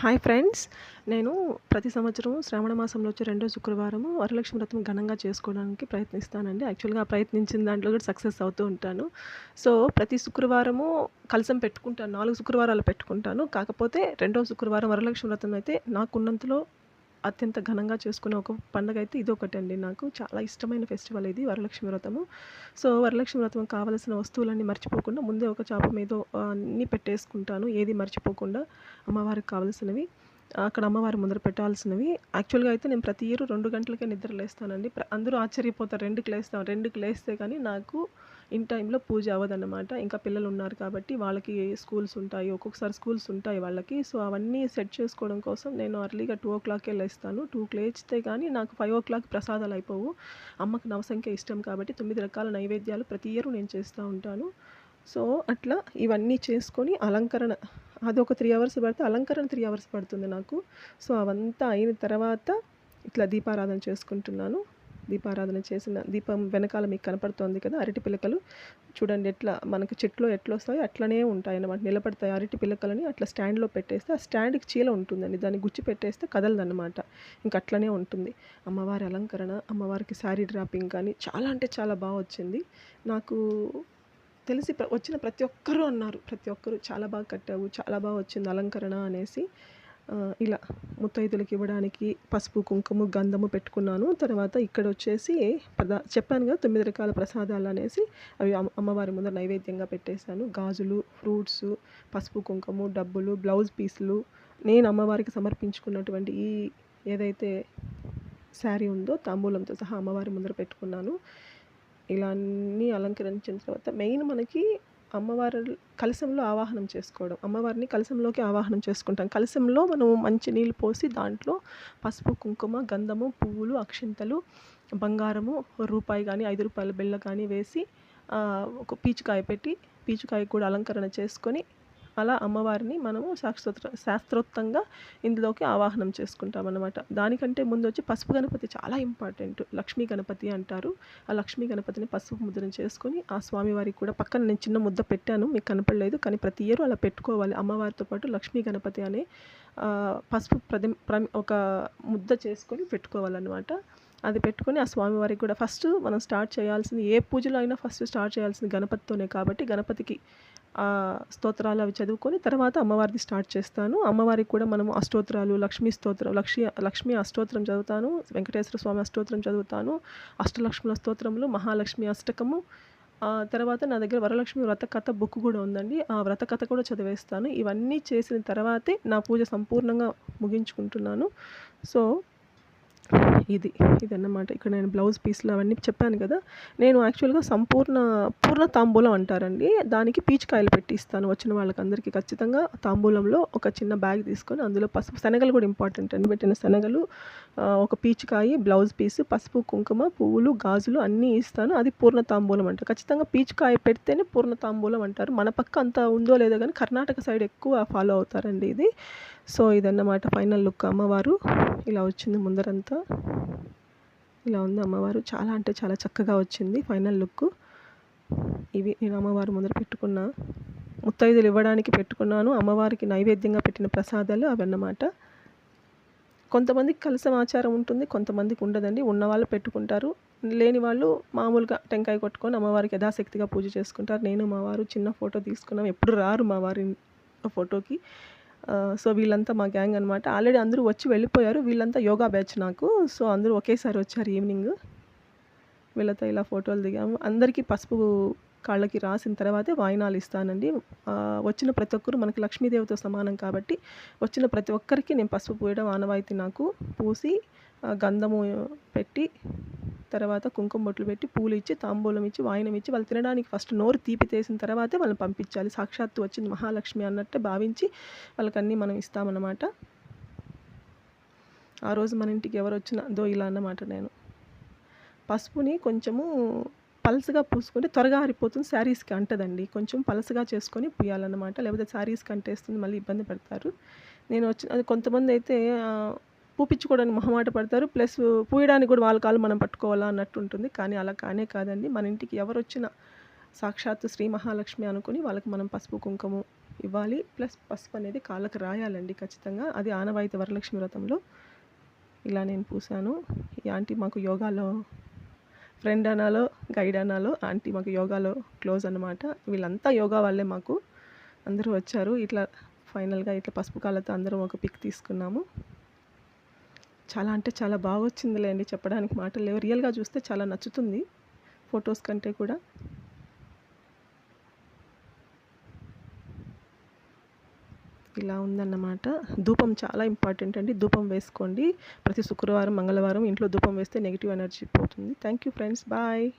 Hi friends. నేను ప్రతి సంవత్సరం శ్రావణ మాసంలో వచ్చే రెండో శుక్రవారము వరలక్ష్మి వ్రతం ఘనంగా చేసుకోవడానికి ప్రయత్నిస్తానండి. యాక్చువల్గా ప్రయత్నించిన దాంట్లో కూడా సక్సెస్ అవుతూ ఉంటాను. సో ప్రతి శుక్రవారము కలసం పెట్టుకుంటాను. నాలుగు శుక్రవారాలు పెట్టుకుంటాను. కాకపోతే రెండో శుక్రవారం వరలక్ష్మి వ్రతం అయితే నాకున్నంతలో అత్యంత ఘనంగా చేసుకునే ఒక పండుగ అయితే ఇది అండి నాకు. చాలా ఇష్టమైన ఫెస్టివల్ ఇది వరలక్ష్మి వ్రతము. సో వరలక్ష్మి వ్రతం కావలసిన వస్తువులన్నీ మర్చిపోకుండా ముందే ఒక చాప మీద అన్నీ పెట్టేసుకుంటాను. ఏది మర్చిపోకుండా అమ్మవారికి కావాల్సినవి అక్కడ అమ్మవారి ముందర పెట్టాల్సినవి. యాక్చువల్గా అయితే నేను ప్రతి ఇయర్ రెండు గంటలకే నిద్ర లేస్తానండి. అందరూ ఆశ్చర్యపోతారు రెండుకి లేస్తాం రెండుకి లేస్తే కానీ నాకు ఇన్ టైంలో పూజ అవ్వదన్నమాట. ఇంకా పిల్లలు ఉన్నారు కాబట్టి వాళ్ళకి స్కూల్స్ ఉంటాయి. ఒక్కొక్కసారి స్కూల్స్ ఉంటాయి వాళ్ళకి. సో అవన్నీ సెట్ చేసుకోవడం కోసం నేను అర్లీగా టూ ఓ క్లాక్కే లేస్తాను. టూకి లేచితే కానీ నాకు ఫైవ్ ఓ క్లాక్ ప్రసాదాలు అయిపోవు. అమ్మకు నవసంఖ్య ఇష్టం కాబట్టి తొమ్మిది రకాల నైవేద్యాలు ప్రతి ఇయర్ నేను చేస్తూ ఉంటాను. సో అట్లా ఇవన్నీ చేసుకొని అలంకరణ అది ఒక త్రీ అవర్స్ పడితే అలంకరణ త్రీ అవర్స్ పడుతుంది నాకు. సో అవంతా అయిన తర్వాత ఇట్లా దీపారాధన చేసుకుంటున్నాను. దీపారాధన చేసిన దీపం వెనకాల మీకు కనపడుతోంది కదా? అరటి పిలకలు. చూడండి ఎట్లా మనకు చెట్లో ఎట్లా వస్తాయో అట్లనే ఉంటాయి అన్నమాట నిలబడతాయి అరటి పిలకలని అట్లా స్టాండ్లో పెట్టేస్తే ఆ స్టాండ్కి చీల ఉంటుందండి. దాన్ని గుచ్చి పెట్టేస్తే కదలదన్నమాట. ఇంకా అట్లనే ఉంటుంది. అమ్మవారి అలంకరణ అమ్మవారికి శారీ డ్రాపింగ్ కానీ చాలా అంటే చాలా బాగా వచ్చింది. నాకు తెలిసి వచ్చిన ప్రతి ఒక్కరూ అన్నారు. ప్రతి ఒక్కరూ చాలా బాగా కట్టావు చాలా బాగా వచ్చింది అలంకరణ అనేసి. ఇలా ముత్తైదులకి ఇవ్వడానికి పసుపు కుంకుమ గంధము పెట్టుకున్నాను. తర్వాత ఇక్కడ వచ్చేసి ప్రదా చెప్పాను కదా తొమ్మిది రకాల ప్రసాదాలు అనేసి అవి అమ్మవారి ముందర నైవేద్యంగా పెట్టేశాను. గాజులు ఫ్రూట్స్ పసుపు కుంకుమ డబ్బులు బ్లౌజ్ పీసులు. నేను అమ్మవారికి సమర్పించుకున్నటువంటి ఈ ఏదైతే శారీ ఉందో తాంబూలంతో సహా అమ్మవారి ముందర పెట్టుకున్నాను. ఇలా అన్నీ అలంకరించిన తర్వాత మెయిన్ మనకి అమ్మవారు కలశంలో ఆవాహనం చేసుకోవడం అమ్మవారిని కలశంలోకి ఆవాహనం చేసుకుంటాం. కలశంలో మనం మంచి నీళ్ళు పోసి దాంట్లో పసుపు కుంకుమ గంధము పువ్వులు అక్షింతలు బంగారము రూపాయి కానీ ఐదు రూపాయల బిళ్ళ కానీ వేసి ఒక పీచుకాయ పెట్టి పీచుకాయ కూడా అలంకరణ చేసుకొని అలా అమ్మవారిని మనము శాస్త్రోత్ర శాస్త్రోక్తంగా ఇందులోకి ఆవాహనం చేసుకుంటాం అనమాట దానికంటే ముందు వచ్చి పసుపు గణపతి చాలా ఇంపార్టెంట్. లక్ష్మీ గణపతి అంటారు. ఆ లక్ష్మీ గణపతిని పసుపు ముద్రను చేసుకొని ఆ స్వామివారికి కూడా పక్కన నేను చిన్న ముద్ద పెట్టాను మీకు కనపడలేదు కానీ ప్రతి ఇయర్ అలా పెట్టుకోవాలి. అమ్మవారితో పాటు లక్ష్మీ గణపతి అనే పసుపు ప్రతి ప్ర- ఒక ముద్ద చేసుకొని పెట్టుకోవాలన్నమాట. అది పెట్టుకొని ఆ స్వామివారికి కూడా ఫస్ట్ మనం స్టార్ట్ చేయాల్సింది ఏ పూజలో అయినా ఫస్ట్ స్టార్ట్ చేయాల్సింది గణపతితోనే కాబట్టి గణపతికి స్తోత్రాలు అవి చదువుకొని తర్వాత అమ్మవారిది స్టార్ట్ చేస్తాను. అమ్మవారికి కూడా మనము అష్టోత్రాలు లక్ష్మీ స్తోత్రం లక్ష్మీ లక్ష్మీ అష్టోత్రం చదువుతాను వెంకటేశ్వర స్వామి అష్టోత్రం చదువుతాను అష్టలక్ష్ముల స్తోత్రములు మహాలక్ష్మి అష్టకము. ఆ తర్వాత నా దగ్గర వరలక్ష్మి వ్రత కథ బుక్ కూడా ఉందండి. ఆ వ్రత కథ కూడా చదివేస్తాను. ఇవన్నీ చేసిన తర్వాతే నా పూజ సంపూర్ణంగా ముగించుకుంటున్నాను. సో ఇది ఇదన్నమాట. ఇక్కడ నేను బ్లౌజ్ పీస్లు అవన్నీ చెప్పాను కదా. నేను యాక్చువల్గా సంపూర్ణ పూర్ణ తాంబూలం అంటారండి. దానికి పీచుకాయలు పెట్టి ఇస్తాను వచ్చిన వాళ్ళకి అందరికీ ఖచ్చితంగా తాంబూలంలో ఒక చిన్న బ్యాగ్ తీసుకొని అందులో పసుపు శనగలు కూడా ఇంపార్టెంట్ అండి. పెట్టిన శనగలు ఒక పీచికాయ బ్లౌజ్ పీస్ పసుపు కుంకుమ పువ్వులు గాజులు అన్నీ ఇస్తాను. అది పూర్ణ తాంబూలం అంటారు ఖచ్చితంగా పీచుకాయ పెడితేనే పూర్ణ తాంబూలం అంటారు. మన పక్క అంత ఉందో లేదో కానీ కర్ణాటక సైడ్ ఎక్కువ ఫాలో అవుతారండి ఇది. సో ఇదన్నమాట ఫైనల్ లుక్ అమ్మవారు. ఇలా వచ్చింది ముందరంతా. ఇలా ఉంది అమ్మవారు. చాలా అంటే చాలా చక్కగా వచ్చింది ఫైనల్ లుక్. ఇవి నేను అమ్మవారు ముందర పెట్టుకున్న ముత్తైదులు ఇవ్వడానికి పెట్టుకున్నాను. అమ్మవారికి నైవేద్యంగా పెట్టిన ప్రసాదాలు అవన్నమాట. కొంతమందికి కలసం ఆచారం ఉంటుంది కొంతమందికి ఉండదండి. ఉన్న వాళ్ళు పెట్టుకుంటారు. లేని వాళ్ళు మామూలుగా టెంకాయ కొట్టుకొని అమ్మవారికి యథాశక్తిగా పూజ చేసుకుంటారు. నేను మా వారు చిన్న ఫోటో తీసుకున్నాం. ఎప్పుడు రారు మా వారి ఫోటోకి. సో వీళ్ళంతా మా గ్యాంగ్ అనమాట ఆల్రెడీ అందరూ వచ్చి వెళ్ళిపోయారు. వీళ్ళంతా యోగా బ్యాచ్ నాకు. సో అందరూ ఒకేసారి వచ్చారు ఈవినింగ్. వీళ్ళతో ఇలా ఫోటోలు దిగాము. అందరికీ పసుపు కాళ్ళకి రాసిన తర్వాతే వాయినాలు ఇస్తానండి. వచ్చిన ప్రతి ఒక్కరు మనకి లక్ష్మీదేవితో సమానం కాబట్టి వచ్చిన ప్రతి ఒక్కరికి నేను పసుపు పూయడం ఆనవాయితీ నాకు పూసి గంధము పెట్టి తర్వాత కుంకుమ బొట్లు పెట్టి పూలు ఇచ్చి తాంబూలం ఇచ్చి వాయినం ఇచ్చి వాళ్ళు తినడానికి ఫస్ట్ నోరు తీపి తీసిన తర్వాతే వాళ్ళని పంపించాలి. సాక్షాత్తు వచ్చింది మహాలక్ష్మి అన్నట్టే భావించి వాళ్ళకన్నీ మనం ఇస్తామన్నమాట. ఆ రోజు మన ఇంటికి ఎవరు వచ్చినా దో ఇలా అన్నమాట నేను. పసుపుని కొంచెము పలసగా పూసుకుంటే త్వరగా ఆరిపోతుంది శారీస్కి అంటదండి. కొంచెం పలసగా చేసుకొని పూయాలన్నమాట. లేకపోతే శారీస్కి అంటేస్తుంది మళ్ళీ ఇబ్బంది పడతారు. నేను వచ్చిన అది కొంతమంది అయితే పూపించుకోవడానికి మొహమాట పడతారు. ప్లస్ పూయడానికి కూడా వాళ్ళ కాళ్ళు మనం పట్టుకోవాలా అన్నట్టు ఉంటుంది. కానీ అలా కానే కాదండి. మన ఇంటికి ఎవరు వచ్చినా సాక్షాత్తు శ్రీ మహాలక్ష్మి అనుకుని వాళ్ళకి మనం పసుపు కుంకుమ ఇవ్వాలి. ప్లస్ పసుపు అనేది కాళ్ళకి రాయాలండి ఖచ్చితంగా. అది ఆనవాయితీ వరలక్ష్మి వ్రతంలో ఇలా నేను పూసాను. ఈ ఆంటీ మాకు యోగాలో ఫ్రెండ్ అనాలో గైడ్ అనాలో ఆంటీ మాకు యోగాలో క్లోజ్ అనమాట వీళ్ళంతా యోగా వాళ్ళే మాకు. అందరూ వచ్చారు. ఇట్లా ఫైనల్గా ఇట్లా పసుపు కాళ్ళతో అందరం ఒక పిక్ తీసుకున్నాము. చాలా అంటే చాలా బాగా వచ్చిందిలే అండి చెప్పడానికి మాటలు లేవు. రియల్గా చూస్తే చాలా నచ్చుతుంది ఫొటోస్ కంటే కూడా. ఇలా ఉందన్నమాట. ధూపం చాలా ఇంపార్టెంట్ అండి. ధూపం వేసుకోండి. ప్రతి శుక్రవారం మంగళవారం ఇంట్లో ధూపం వేస్తే నెగిటివ్ ఎనర్జీ పోతుంది. Thank you friends. బాయ్.